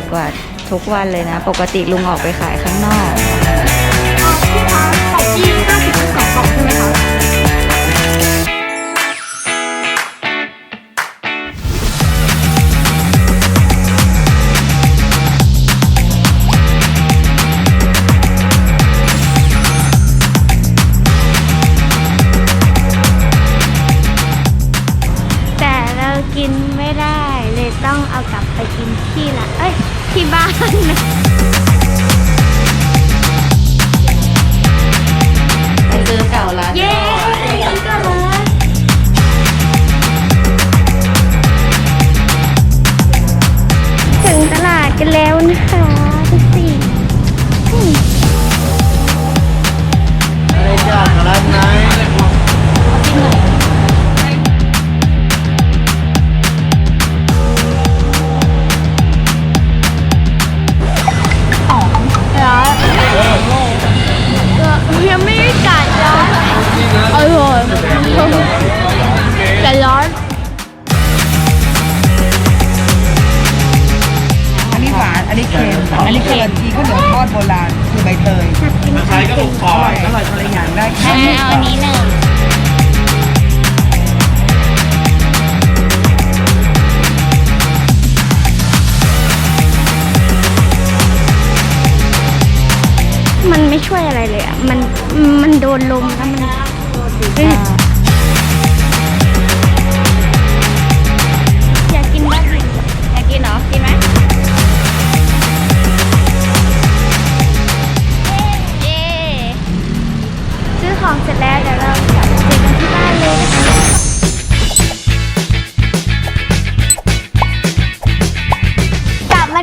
ษกว่าทุกวันเลยนะ ปกติลุงออกไปขายข้างนอกพี่คะของพี่ห้าสิบสองกล่องใช่ไหมคะแต่เรากินไม่ได้เลยต้องเอากลับไปกินที่ละเอ้ย ที่บ้าน อันนี้เค็มอันนี้เค็มทีก็เหนียวทอดโบราณคือใบเตยใช้ก็ถูกคออร่อยอร่อยคนละอย่างได้เอาเอาอันนี้หนึ่งมันไม่ช่วยอะไรเลยอะ มัน มันโดนลมแล้วมัน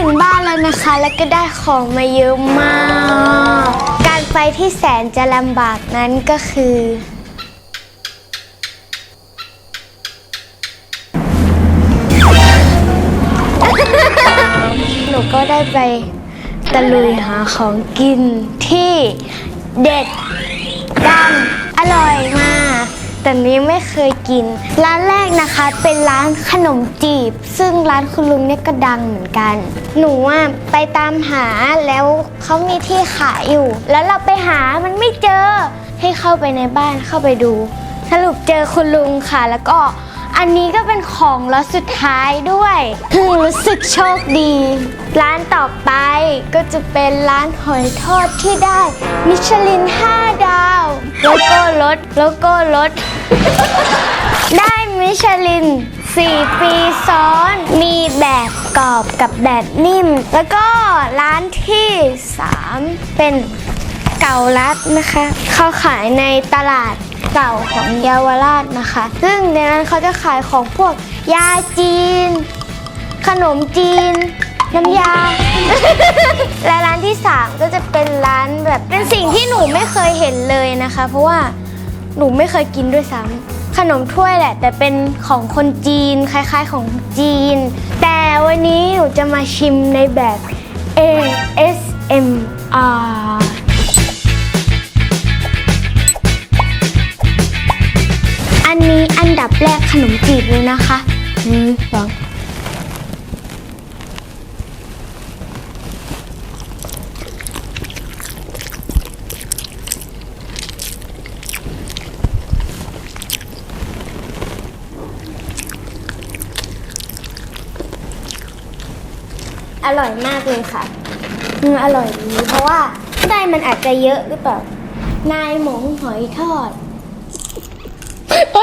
ถึงบ้านแล้วนะคะ แล้วก็ได้ของมาเยอะมาก การไปที่แสนจะลำบากนั้นก็คือ หนูก็ได้ไปตะลุยหาของกินที่เด็ดดังอร่อยมาก แต่นี้ไม่เคยกิน ร้านแรกนะคะเป็นร้านขนมจีบ ซึ่งร้านคุณลุงเนี่ยก็ดังเหมือนกัน หนูอะไปตามหาแล้วเขามีที่ขายอยู่ แล้วเราไปหามันไม่เจอให้เข้าไปในบ้านเข้าไปดู สรุปเจอคุณลุงค่ะแล้วก็ อันนี้ก็เป็นของล็อตสุดท้ายด้วยคือรู้สึกโชคดี ร้านต่อไปก็จะเป็นร้านหอยทอดที่ได้ มิชลิน 5 ดาวแล้วก็รถแล้วก็รถ ได้มิชลิน 4 ปีซ้อน มีแบบกรอบกับแบบนิ่ม แล้วก็ร้านที่ 3 เป็นเก่ารัดนะคะ เขาขายในตลาด เก่าของเยาวราชนะคะ ซึ่งในนั้นเขาจะขายของพวกยาจีน ขนมจีน น้ำยา และร้านที่ 3 ก็จะเป็นร้านแบบเป็นสิ่งที่หนูไม่เคยเห็นเลยนะคะ เพราะว่าหนูไม่เคยกินด้วยซ้ำขนมถ้วยแหละ แต่เป็นของคนจีนคล้ายๆของจีน แต่วันนี้หนูจะมาชิมในแบบ ASMR นี้อันดับแรกขนมจีบเลยนะคะหนึ่งสองอร่อยมากเลยค่ะอืมอร่อยดี เพราะว่าไส้มันอาจจะเยอะหรือเปล่า นายหมงหอยทอดก็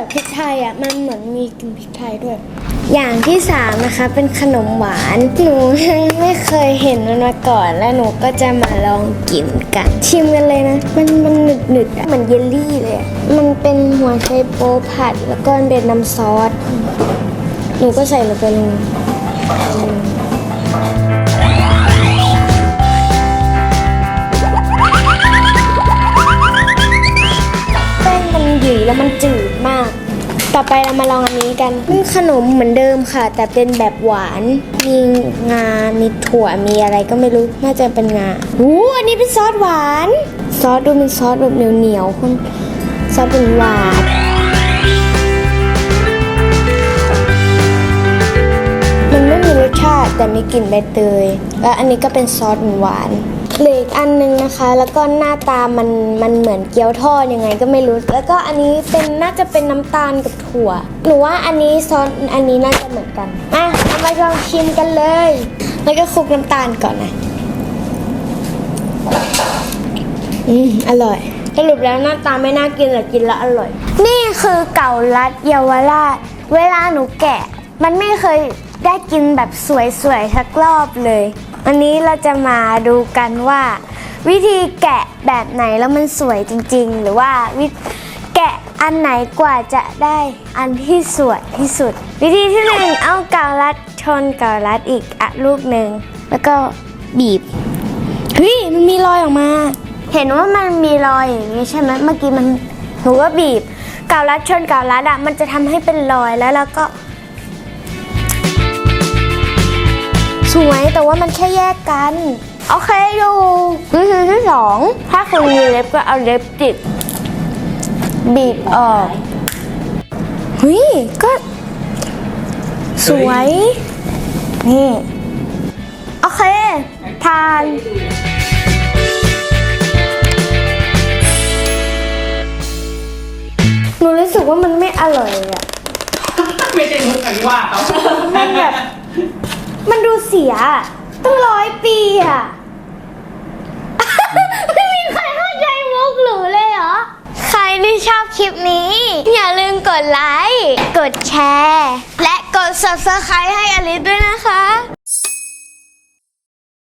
ยพริกไทยอะมันเหมือนมีกลิ่นพริกไทยด้วย อย่างที่สามนะคะเป็นขนมหวาน หนูไม่เคยเห็นมันมาก่อน แล้วหนูก็จะมาลองกินกัน ชิมกันเลยนะ มันมันหนึดหนึดๆอะเหมือนเยลลี่เลย มันเป็นหัวไชโป๊ผัดแล้วก็เป็นน้ำซอส หนูก็ใส่ลงไปเลย แป้งมันหยิ่แล้วมันจืดมาก ต่อไปเรามาลองอันนี้กันนี่ขนมเหมือนเดิมค่ะ แต่เป็นแบบหวาน มีงา มีถั่ว มีอะไรก็ไม่รู้ น่าจะเป็นงาหูอันนี้เป็นซอสหวาน ซอสดูเป็นซอสแบบเหนียวๆคนซอสเป็นหวานมันไม่มีรสชาติแต่มีกลิ่นใบเตย และอันนี้ก็เป็นซอสหวานๆ เหลืออีกอันนึงนะคะ แล้วก็หน้าตามันมันเหมือนเกี๊ยวทอดยังไงก็ไม่รู้ แล้วก็อันนี้เป็นน่าจะเป็นน้ำตาลกับถั่วหนูว่าอันนี้ซอสอันนี้น่าจะเหมือนกันอะเรามาลองชิมกันเลย แล้วก็คลุกน้ำตาลก่อนนะอืมอร่อยสรุปแล้วหน้าตาไม่น่ากินแต่กินแล้วอร่อย นี่คือเก่าลัดเยาวราช เวลาหนูแกะ มันไม่เคยได้กินแบบสวยๆสักรอบเลย วันนี้เราจะมาดูกันว่า วิธีแกะแบบไหนแล้วมันสวยจริง ๆ หรือว่าวิแกะอันไหนกว่าจะได้อันที่สวยที่สุด วิธีที่หนึ่งเอาเก่าลัดชนเก่าลัดอีกอะลูกหนึ่งแล้วก็บีบเฮ้ยมันมีรอยออกมา เห็นว่ามันมีรอยอย่างนี้ใช่ไหมเมื่อกี้มันหนูก็บีบกาวรัดชนกาวรัดอะมันจะทำให้เป็นรอยแล้วเราก็ สวยแต่ว่ามันแค่แยกกัน โอเคดูวิธีที่สองถ้าคุณมีเล็บก็เอาเล็บติดบีบออกเฮ้ยก็ สวย นี่ โอเคทานหนูรู้สึกว่ามันไม่อร่อยเลยอะไม่ใช่มุกอันว่าเขามันแบบ มันดูเสียตั้งร้อยปีอะไม่มีใครเข้าใจมุกหนูเลยเหรอ ใครที่ชอบคลิปนี้ อย่าลืมกดไลค์ กดแชร์ และกด subscribe ให้อลิสด้วยนะคะ